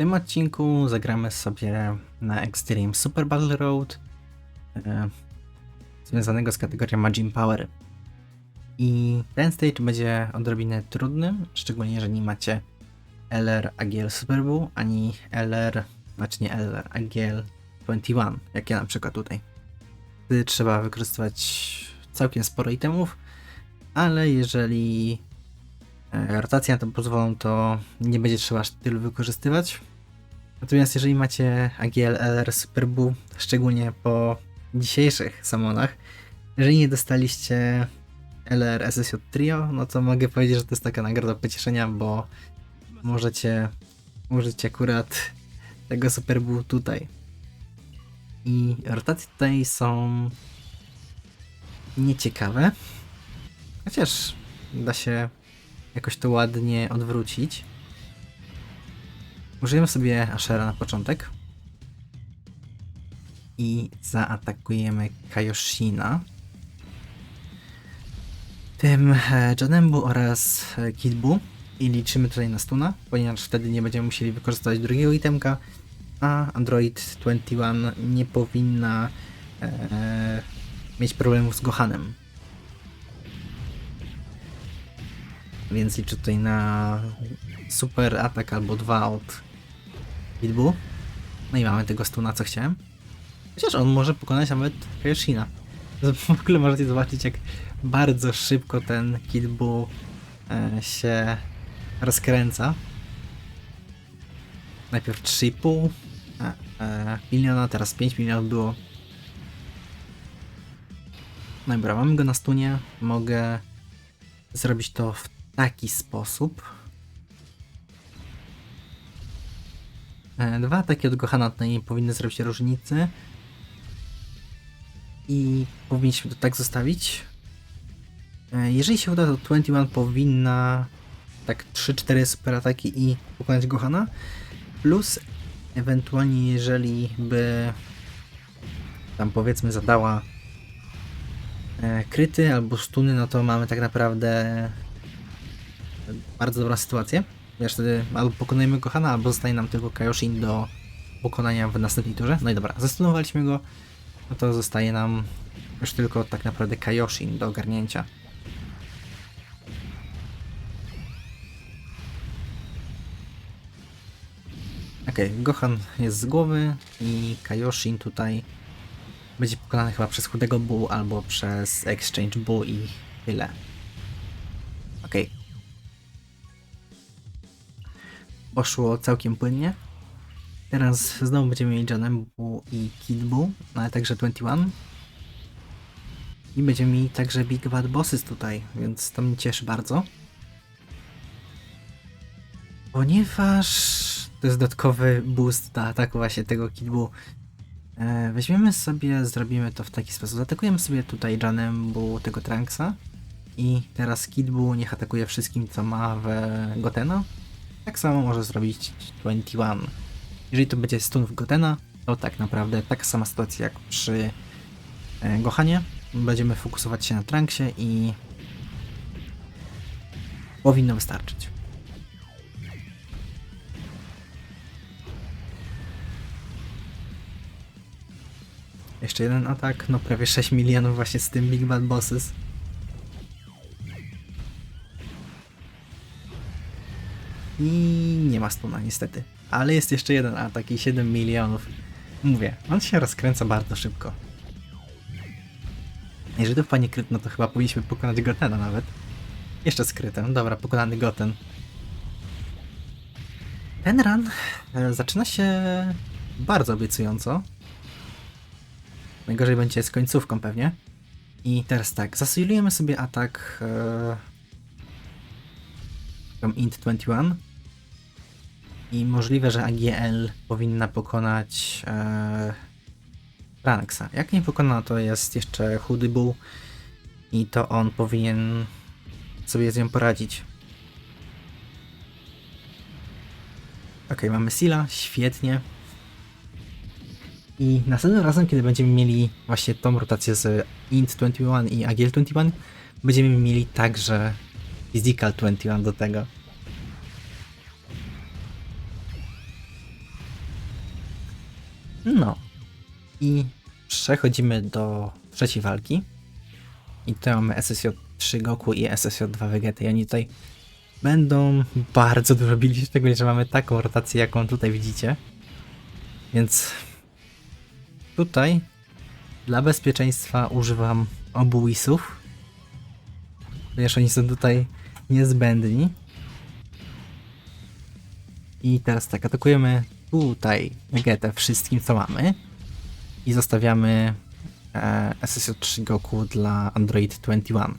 tym odcinku zagramy sobie na Extreme Super Battle Road e, związanego z kategorią Magin Power. I ten stage będzie odrobinę trudny, szczególnie jeżeli macie LR AGL Super Bull, ani LR, znaczy nie LR, AGL 21, jak ja na przykład tutaj. Wtedy trzeba wykorzystywać całkiem sporo itemów, ale jeżeli e, rotacja na to pozwolą, to nie będzie trzeba aż tylu wykorzystywać. Natomiast jeżeli macie AGL LR Super Bull, szczególnie po dzisiejszych samonach, jeżeli nie dostaliście LR SSJ Trio, no to mogę powiedzieć, że to jest taka nagroda pocieszenia, bo możecie użyć akurat tego Super Bull tutaj. I rotacje tutaj są nieciekawe, chociaż da się jakoś to ładnie odwrócić. Użyjemy sobie Ashera na początek. I zaatakujemy Kayoshina. Tym e, Janembu oraz e, Kidbu. I liczymy tutaj na stuna, ponieważ wtedy nie będziemy musieli wykorzystać drugiego itemka, a Android 21 nie powinna e, mieć problemów z Gohanem. Więc liczę tutaj na super atak albo dwa od Kidbu. No i mamy tego stuna, co chciałem. Chociaż on może pokonać nawet Kayoshina. W ogóle możecie zobaczyć, jak bardzo szybko ten Kidbu e, się rozkręca. Najpierw 3,5 e, e, miliona, teraz 5 milionów było. No dobra, mamy go na stunie. Mogę zrobić to w taki sposób. Dwa ataki od Gohana tutaj nie powinny zrobić różnicy. I powinniśmy to tak zostawić. E, Jeżeli się uda, to 21 powinna tak 3-4 super ataki i pokonać Gohana. Plus ewentualnie jeżeli by tam powiedzmy zadała e, kryty albo stuny, no to mamy tak naprawdę bardzo dobrą sytuację. Wiesz, wtedy albo pokonujemy Gohana, albo zostaje nam tylko Kaioshin do pokonania w następnej turze. No i dobra, zastunowaliśmy go, no to zostaje nam już tylko tak naprawdę Kaioshin do ogarnięcia. Okej, Gohan jest z głowy i Kaioshin tutaj będzie pokonany chyba przez Chudego Bull albo przez Exchange Bull i tyle. Okej. Poszło całkiem płynnie. Teraz znowu będziemy mieli Janembu i Kidbu, no ale także 21. I będziemy mieli także Big Bad Bosses tutaj, więc to mnie cieszy bardzo. Ponieważ to jest dodatkowy boost do ataku właśnie tego Kidbu. E, weźmiemy sobie, zrobimy to w taki sposób. Zaatakujemy sobie tutaj Janembu tego Tranksa. I teraz Kidbu niech atakuje wszystkim, co ma w Gotena. Tak samo może zrobić 21. Jeżeli to będzie stun w Gotena, to tak naprawdę taka sama sytuacja jak przy e, Gohanie. Będziemy fokusować się na Tranksie i powinno wystarczyć. Jeszcze jeden atak, no prawie 6 milionów właśnie z tym Big Bad Bosses. I nie ma stuna niestety. Ale jest jeszcze jeden atak i 7 milionów. Mówię, on się rozkręca bardzo szybko. Jeżeli to wpadnie kryt, no to chyba powinniśmy pokonać Gotena nawet. Jeszcze z krytem. Dobra, pokonany Goten. Ten run e, zaczyna się bardzo obiecująco. Najgorzej będzie z końcówką pewnie. I teraz tak, zasylujemy sobie atak e, int 21 i możliwe, że AGL powinna pokonać e. Jak nie pokona, to jest jeszcze Chudy Bull i to on powinien sobie z nią poradzić. Ok, mamy Sila, świetnie. I następnym razem, kiedy będziemy mieli właśnie tą rotację z int21 i agil21, będziemy mieli także physical21 do tego. No. I przechodzimy do trzeciej walki. I tutaj mamy SSJ3 Goku i SSJ2 Vegeta. I oni tutaj będą bardzo dużo bili, szczególnie, że mamy taką rotację, jaką tutaj widzicie. Więc tutaj dla bezpieczeństwa używam obu wisów. Ponieważ oni są tutaj niezbędni. I teraz tak, atakujemy tutaj Vegetę wszystkim, co mamy. I zostawiamy e, SSJ3 Goku dla Android 21.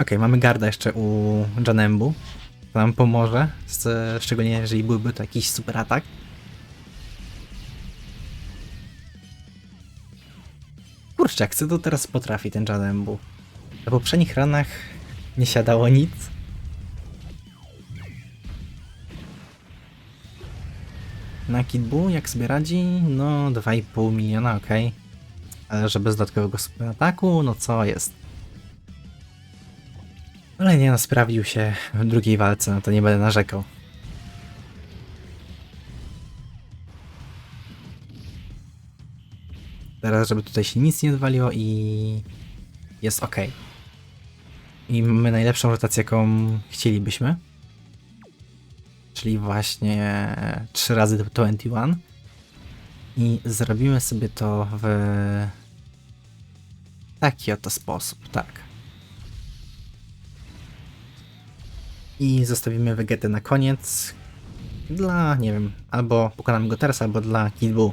Ok, mamy garda jeszcze u Janembu. To nam pomoże, z- szczególnie jeżeli byłby to jakiś super atak. Kurczę, jak to teraz potrafi ten Janembu. Na poprzednich ranach nie siadało nic. Na Kidbu, jak sobie radzi? No, 2,5 miliona, ok. Ale że bez dodatkowego ataku, no co jest? Ale nie no, sprawdził się w drugiej walce, no to nie będę narzekał. Teraz, żeby tutaj się nic nie odwaliło i jest ok. I mamy najlepszą rotację, jaką chcielibyśmy. Czyli właśnie 3 razy 21. I zrobimy sobie to w taki oto sposób, tak. I zostawimy Vegetę na koniec. Dla, nie wiem, albo pokonamy go teraz, albo dla Kid Buu.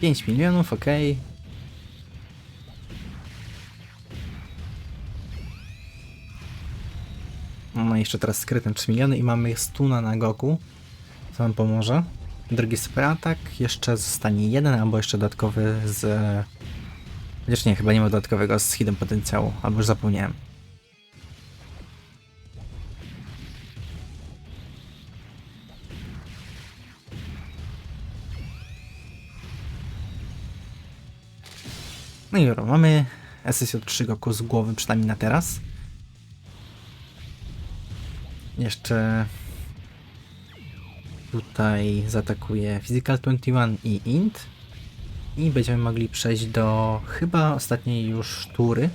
Pięć milionów, ok. No jeszcze teraz skrytem 3 miliony i mamy stuna na Goku. Co nam pomoże. Drugi super atak. Jeszcze zostanie jeden, albo jeszcze dodatkowy z Chociaż nie, chyba nie ma dodatkowego z hidem potencjału, albo już zapomniałem. No i dobra, mamy SSJ3 Goku z głowy, przynajmniej na teraz. Jeszcze tutaj zaatakuje Physical 21 i Int. I będziemy mogli przejść do chyba ostatniej już tury.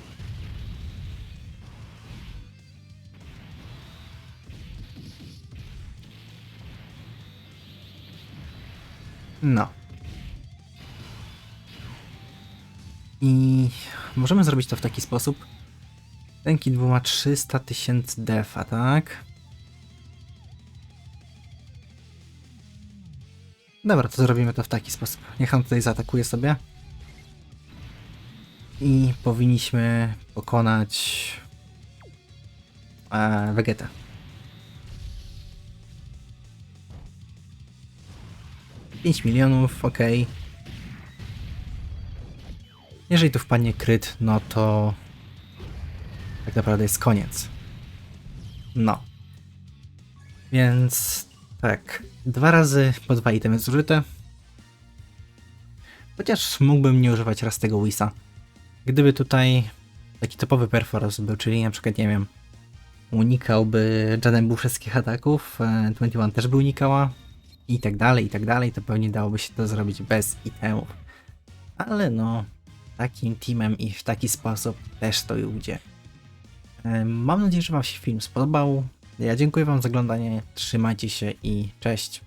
No. I możemy zrobić to w taki sposób. Ten kit ma 300 tysięcy defa, tak? Dobra, to zrobimy to w taki sposób. Niech on tutaj zaatakuje sobie. I powinniśmy pokonać e, Vegetę. Pięć milionów, ok. Jeżeli tu wpadnie kryt, no to tak naprawdę jest koniec. No. Więc tak, dwa razy po dwa itemy zużyte. Chociaż mógłbym nie używać raz tego Wisa. Gdyby tutaj taki topowy perforce był, czyli na przykład, nie wiem, unikałby Janembu wszystkich ataków, e, 21 też by unikała i tak dalej, i tak dalej, to pewnie dałoby się to zrobić bez itemów. Ale no, takim teamem i w taki sposób też to ujdzie. E, Mam nadzieję, że Wam się film spodobał. Ja dziękuję Wam za oglądanie, trzymajcie się i cześć.